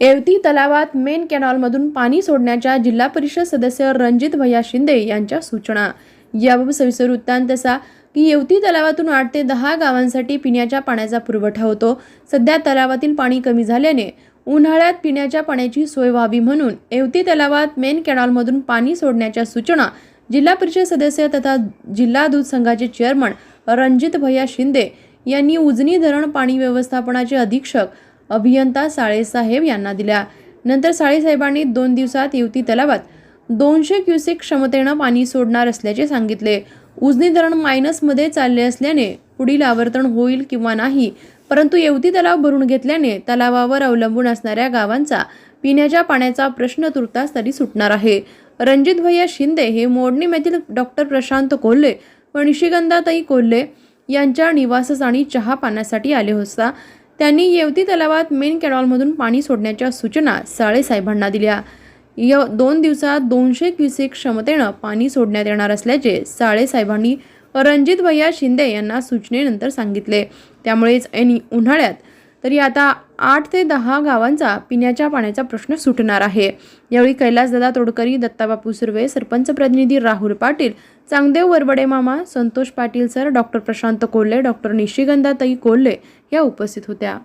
येवती तलावात मेन कॅनॉलमधून पाणी सोडण्याच्या जिल्हा परिषद सदस्य रणजित भैया शिंदे यांच्या सूचना. याबाबत सविस्तर वृत्तांत असा की येवती तलावातून आठ ते दहा गावांसाठी पिण्याच्या पाण्याचा पुरवठा होतो. सध्या तलावातील पाणी कमी झाल्याने उन्हाळ्यात पिण्याच्या पाण्याची सोय व्हावी म्हणून येवती तलावात मेन कॅनॉलमधून पाणी सोडण्याच्या सूचना जिल्हा परिषद सदस्य तथा जिल्हा दूध संघाचे चेअरमन रणजित भैया शिंदे यांनी उजनी धरण पाणी व्यवस्थापनाचे अधीक्षक अभियंता साळेसाहेब यांना दिल्या. नंतर साळेसाहेबांनी दोन दिवसात येवती तलावात दोनशे क्युसेक क्षमतेनं पाणी सोडणार असल्याचे सांगितले. उजनी धरण मायनसमध्ये चालले असल्याने पुढील आवर्तन होईल किंवा नाही परंतु येवती तलाव भरून घेतल्याने तलावावर अवलंबून असणाऱ्या गावांचा पिण्याच्या पाण्याचा प्रश्न तुर्तास तरी सुटणार आहे. रणजित भैया शिंदे हे मोडणीम येथील डॉक्टर प्रशांत कोल्हे व निशिगंधाताई कोल्हे यांच्या निवासस्थानी चहा पाण्यासाठी आले होता. त्यांनी येवती तलावात मेन कॅनॉलमधून पाणी सोडण्याच्या सूचना साळेसाहेबांना दिल्या. य दोन दिवसात दोनशे क्युसेक क्षमतेनं पाणी सोडण्यात येणार असल्याचे साळेसाहेबांनी रणजित भैया शिंदे यांना सूचनेनंतर सांगितले. त्यामुळेच ऐन उन्हाळ्यात तरी आता आठ ते दहा गावांचा पिण्याच्या पाण्याचा प्रश्न सुटणार आहे. यावेळी कैलासदादा तोडकरी दत्ताबापू सुर्वे सरपंच प्रतिनिधी राहुल पाटील चांगदेव वरवडे मामा Santosh Patil sir doctor Prashant Kolhe doctor निशिगंधाताई Kolhe या उपस्थित होत्या.